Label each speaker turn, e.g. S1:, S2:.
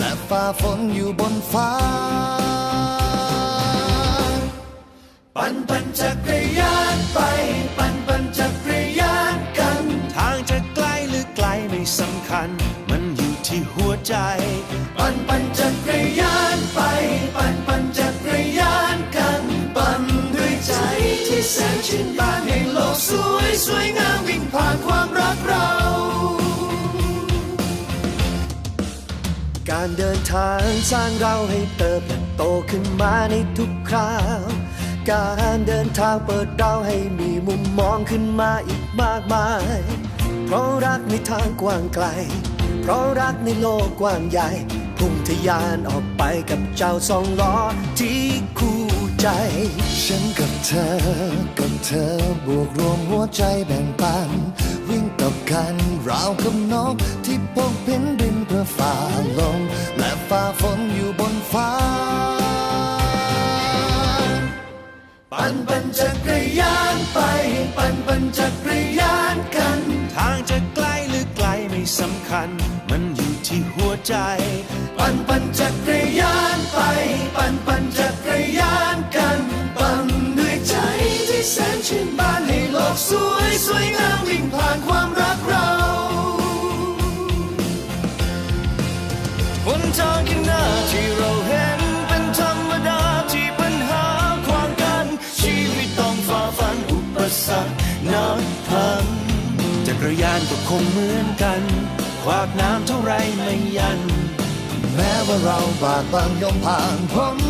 S1: และฝ่าฝนอยู่บนฟ้า
S2: ปั่นปั่นจักรยานไป ปั่นปั่นจักรยานกัน ทางจะไกลหรือไกลไม่สำคัญ การเดินทางสร้างเราให้เติบโตขึ้นมาในทุกคราว การเดินทางเปิดเราให้มีมุมมองขึ้นมาอีกมากมาย เพราะรักในทางกว้างไกล เพราะรักในโลกกว้างใหญ่ พุ่งทะยานออกไปกับเจ้าสองล้อที่คู่ใจ
S1: ฉันกับเธอ กับเธอบวกรวมหัวใจแบ่งปัน วิ่งกับกันราวกับนกที่พกพินบิน ฝ่าฝนอยู่บนฟ้า
S2: ปั่นปั่นจักรยานไป ปั่นปั่นจักรยานกัน ทางจะไกลหรือไกลไม่สำคัญ มันอยู่ที่หัวใจ ปั่นปั่นจักรยานไป ปั่นปั่น กรยานก็คงเหมือนกัน ขวากน้ำเท่าไรไม่ยัน
S1: แม้ว่าเราบากบางยอมผ่านพ้น